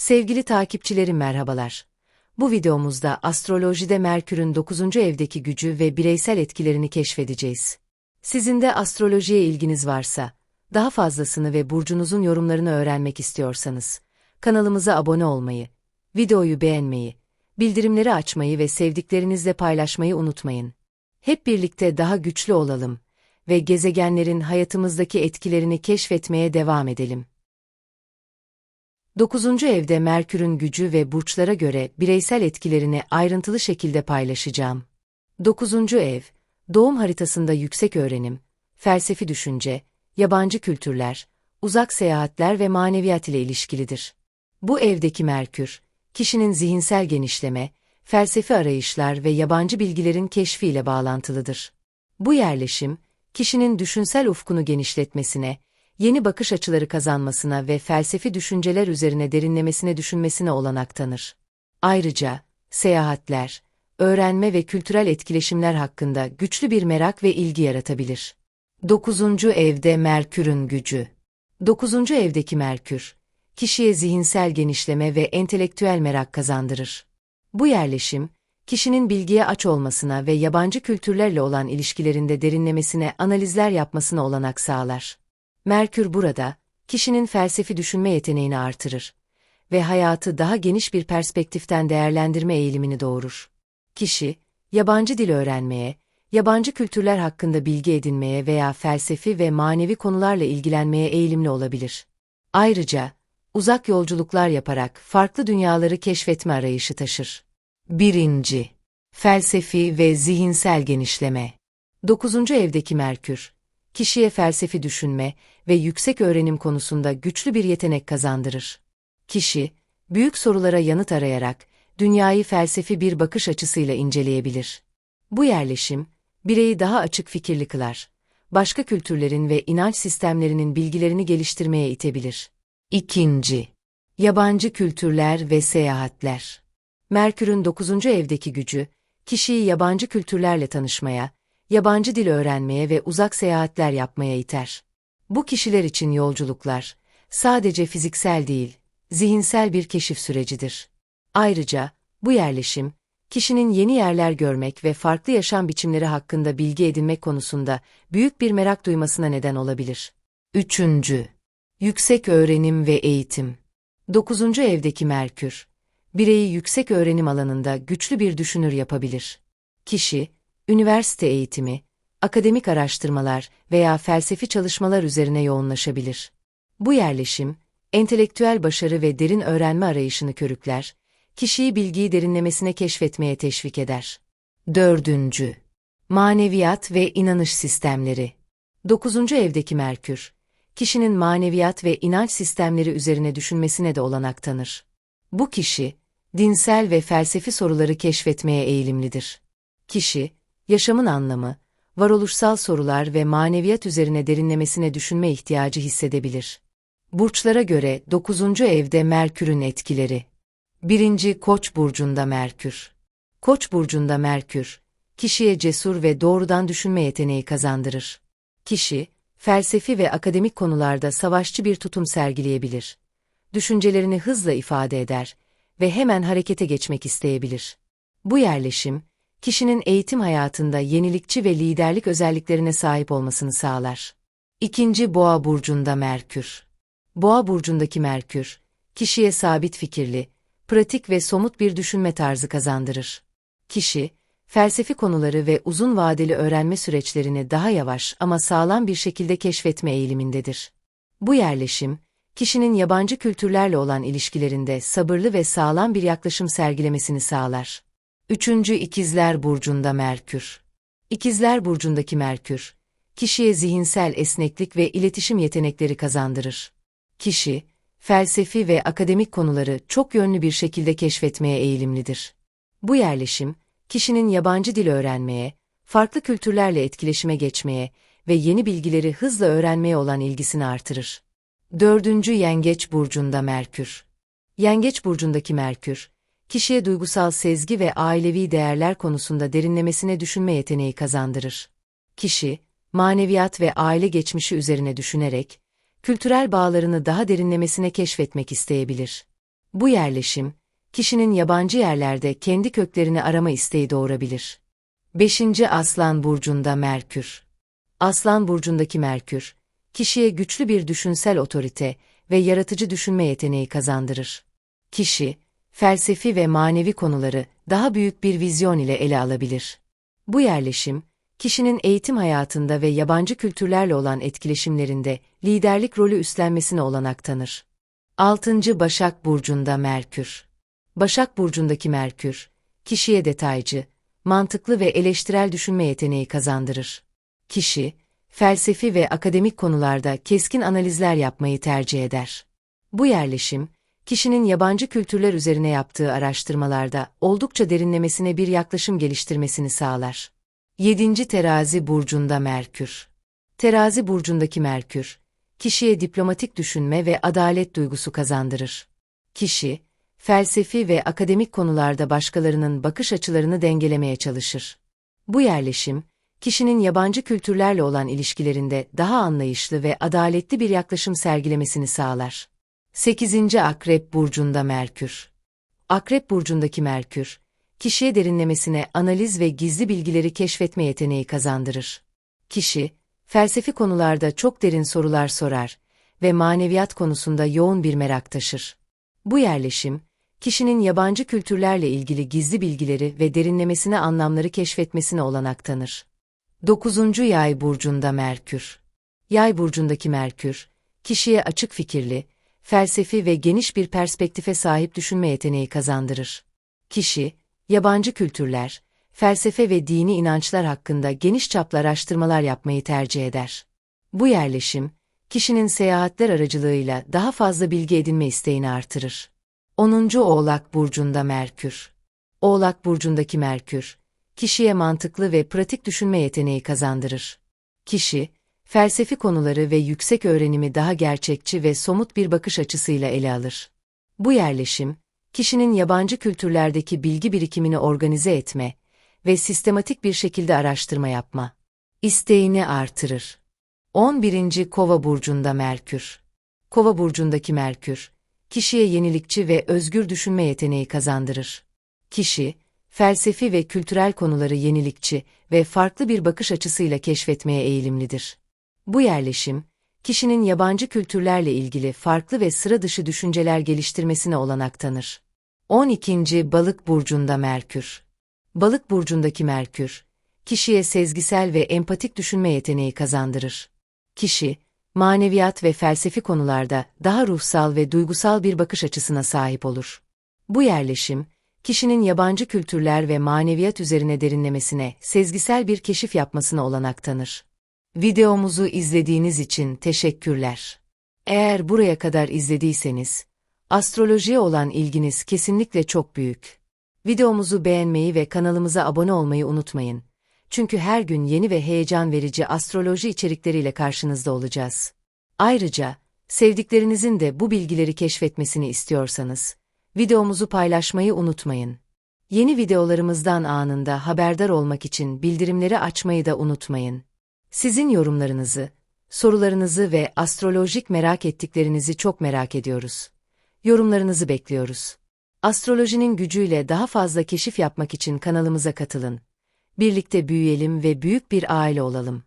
Sevgili takipçilerim merhabalar. Bu videomuzda astrolojide Merkür'ün 9. evdeki gücü ve bireysel etkilerini keşfedeceğiz. Sizin de astrolojiye ilginiz varsa, daha fazlasını ve burcunuzun yorumlarını öğrenmek istiyorsanız, kanalımıza abone olmayı, videoyu beğenmeyi, bildirimleri açmayı ve sevdiklerinizle paylaşmayı unutmayın. Hep birlikte daha güçlü olalım ve gezegenlerin hayatımızdaki etkilerini keşfetmeye devam edelim. 9. evde Merkür'ün gücü ve burçlara göre bireysel etkilerini ayrıntılı şekilde paylaşacağım. 9. ev, doğum haritasında yüksek öğrenim, felsefi düşünce, yabancı kültürler, uzak seyahatler ve maneviyat ile ilişkilidir. Bu evdeki Merkür, kişinin zihinsel genişleme, felsefi arayışlar ve yabancı bilgilerin keşfiyle bağlantılıdır. Bu yerleşim, kişinin düşünsel ufkunu genişletmesine, yeni bakış açıları kazanmasına ve felsefi düşünceler üzerine derinlemesine düşünmesine olanak tanır. Ayrıca, seyahatler, öğrenme ve kültürel etkileşimler hakkında güçlü bir merak ve ilgi yaratabilir. 9. Evde Merkür'ün gücü 9. evdeki Merkür, kişiye zihinsel genişleme ve entelektüel merak kazandırır. Bu yerleşim, kişinin bilgiye aç olmasına ve yabancı kültürlerle olan ilişkilerinde derinlemesine analizler yapmasına olanak sağlar. Merkür burada, kişinin felsefi düşünme yeteneğini artırır ve hayatı daha geniş bir perspektiften değerlendirme eğilimini doğurur. Kişi, yabancı dil öğrenmeye, yabancı kültürler hakkında bilgi edinmeye veya felsefi ve manevi konularla ilgilenmeye eğilimli olabilir. Ayrıca, uzak yolculuklar yaparak farklı dünyaları keşfetme arayışı taşır. 1. Felsefi ve zihinsel genişleme 9. evdeki Merkür, kişiye felsefi düşünme ve yüksek öğrenim konusunda güçlü bir yetenek kazandırır. Kişi, büyük sorulara yanıt arayarak, dünyayı felsefi bir bakış açısıyla inceleyebilir. Bu yerleşim, bireyi daha açık fikirli kılar, başka kültürlerin ve inanç sistemlerinin bilgilerini geliştirmeye itebilir. 2. Yabancı kültürler ve seyahatler Merkür'ün 9. evdeki gücü, kişiyi yabancı kültürlerle tanışmaya, yabancı dil öğrenmeye ve uzak seyahatler yapmaya iter. Bu kişiler için yolculuklar, sadece fiziksel değil, zihinsel bir keşif sürecidir. Ayrıca, bu yerleşim, kişinin yeni yerler görmek ve farklı yaşam biçimleri hakkında bilgi edinmek konusunda büyük bir merak duymasına neden olabilir. 3. Yüksek öğrenim ve eğitim 9. evdeki Merkür, bireyi yüksek öğrenim alanında güçlü bir düşünür yapabilir. Kişi, üniversite eğitimi, akademik araştırmalar veya felsefi çalışmalar üzerine yoğunlaşabilir. Bu yerleşim, entelektüel başarı ve derin öğrenme arayışını körükler, kişiyi bilgiyi derinlemesine keşfetmeye teşvik eder. 4. Maneviyat ve inanış sistemleri 9. evdeki Merkür, kişinin maneviyat ve inanç sistemleri üzerine düşünmesine de olanak tanır. Bu kişi, dinsel ve felsefi soruları keşfetmeye eğilimlidir. Kişi, yaşamın anlamı, varoluşsal sorular ve maneviyat üzerine derinlemesine düşünme ihtiyacı hissedebilir. Burçlara göre 9. evde Merkür'ün etkileri. 1. Koç burcunda Merkür. Koç burcunda Merkür, kişiye cesur ve doğrudan düşünme yeteneği kazandırır. Kişi, felsefi ve akademik konularda savaşçı bir tutum sergileyebilir. Düşüncelerini hızla ifade eder ve hemen harekete geçmek isteyebilir. Bu yerleşim, kişinin eğitim hayatında yenilikçi ve liderlik özelliklerine sahip olmasını sağlar. İkinci Boğa burcunda Merkür. Boğa burcundaki Merkür, kişiye sabit fikirli, pratik ve somut bir düşünme tarzı kazandırır. Kişi, felsefi konuları ve uzun vadeli öğrenme süreçlerini daha yavaş ama sağlam bir şekilde keşfetme eğilimindedir. Bu yerleşim, kişinin yabancı kültürlerle olan ilişkilerinde sabırlı ve sağlam bir yaklaşım sergilemesini sağlar. Üçüncü İkizler Burcu'nda Merkür. İkizler Burcu'ndaki Merkür, kişiye zihinsel esneklik ve iletişim yetenekleri kazandırır. Kişi, felsefi ve akademik konuları çok yönlü bir şekilde keşfetmeye eğilimlidir. Bu yerleşim, kişinin yabancı dil öğrenmeye, farklı kültürlerle etkileşime geçmeye ve yeni bilgileri hızla öğrenmeye olan ilgisini artırır. Dördüncü Yengeç Burcu'nda Merkür. Yengeç Burcu'ndaki Merkür, kişiye duygusal sezgi ve ailevi değerler konusunda derinlemesine düşünme yeteneği kazandırır. Kişi, maneviyat ve aile geçmişi üzerine düşünerek, kültürel bağlarını daha derinlemesine keşfetmek isteyebilir. Bu yerleşim, kişinin yabancı yerlerde kendi köklerini arama isteği doğurabilir. 5. Aslan Burcu'nda Merkür Aslan Burcu'ndaki Merkür, kişiye güçlü bir düşünsel otorite ve yaratıcı düşünme yeteneği kazandırır. Kişi, felsefi ve manevi konuları daha büyük bir vizyon ile ele alabilir. Bu yerleşim, kişinin eğitim hayatında ve yabancı kültürlerle olan etkileşimlerinde liderlik rolü üstlenmesine olanak tanır. 6. Başak Burcu'nda Merkür Başak Burcu'ndaki Merkür, kişiye detaycı, mantıklı ve eleştirel düşünme yeteneği kazandırır. Kişi, felsefi ve akademik konularda keskin analizler yapmayı tercih eder. Bu yerleşim, kişinin yabancı kültürler üzerine yaptığı araştırmalarda oldukça derinlemesine bir yaklaşım geliştirmesini sağlar. 7. Terazi Burcu'nda Merkür Terazi Burcu'ndaki Merkür, kişiye diplomatik düşünme ve adalet duygusu kazandırır. Kişi, felsefi ve akademik konularda başkalarının bakış açılarını dengelemeye çalışır. Bu yerleşim, kişinin yabancı kültürlerle olan ilişkilerinde daha anlayışlı ve adaletli bir yaklaşım sergilemesini sağlar. 8. Akrep Burcu'nda Merkür Akrep Burcu'ndaki Merkür, kişiye derinlemesine analiz ve gizli bilgileri keşfetme yeteneği kazandırır. Kişi, felsefi konularda çok derin sorular sorar ve maneviyat konusunda yoğun bir merak taşır. Bu yerleşim, kişinin yabancı kültürlerle ilgili gizli bilgileri ve derinlemesine anlamları keşfetmesine olanak tanır. 9. Yay burcunda Merkür. Yay burcundaki Merkür, kişiye açık fikirli, felsefi ve geniş bir perspektife sahip düşünme yeteneği kazandırır. Kişi, yabancı kültürler, felsefe ve dini inançlar hakkında geniş çaplı araştırmalar yapmayı tercih eder. Bu yerleşim, kişinin seyahatler aracılığıyla daha fazla bilgi edinme isteğini artırır. 10. Oğlak Burcu'nda Merkür Oğlak Burcu'ndaki Merkür, kişiye mantıklı ve pratik düşünme yeteneği kazandırır. Kişi, felsefi konuları ve yüksek öğrenimi daha gerçekçi ve somut bir bakış açısıyla ele alır. Bu yerleşim, kişinin yabancı kültürlerdeki bilgi birikimini organize etme ve sistematik bir şekilde araştırma yapma isteğini artırır. 11. Kova burcunda Merkür. Kova burcundaki Merkür, kişiye yenilikçi ve özgür düşünme yeteneği kazandırır. Kişi, felsefi ve kültürel konuları yenilikçi ve farklı bir bakış açısıyla keşfetmeye eğilimlidir. Bu yerleşim, kişinin yabancı kültürlerle ilgili farklı ve sıra dışı düşünceler geliştirmesine olanak tanır. 12. Balık burcunda Merkür. Balık burcundaki Merkür, kişiye sezgisel ve empatik düşünme yeteneği kazandırır. Kişi, maneviyat ve felsefi konularda daha ruhsal ve duygusal bir bakış açısına sahip olur. Bu yerleşim, kişinin yabancı kültürler ve maneviyat üzerine derinlemesine, sezgisel bir keşif yapmasına olanak tanır. Videomuzu izlediğiniz için teşekkürler. Eğer buraya kadar izlediyseniz, astrolojiye olan ilginiz kesinlikle çok büyük. Videomuzu beğenmeyi ve kanalımıza abone olmayı unutmayın. Çünkü her gün yeni ve heyecan verici astroloji içerikleriyle karşınızda olacağız. Ayrıca, sevdiklerinizin de bu bilgileri keşfetmesini istiyorsanız, videomuzu paylaşmayı unutmayın. Yeni videolarımızdan anında haberdar olmak için bildirimleri açmayı da unutmayın. Sizin yorumlarınızı, sorularınızı ve astrolojik merak ettiklerinizi çok merak ediyoruz. Yorumlarınızı bekliyoruz. Astrolojinin gücüyle daha fazla keşif yapmak için kanalımıza katılın. Birlikte büyüyelim ve büyük bir aile olalım.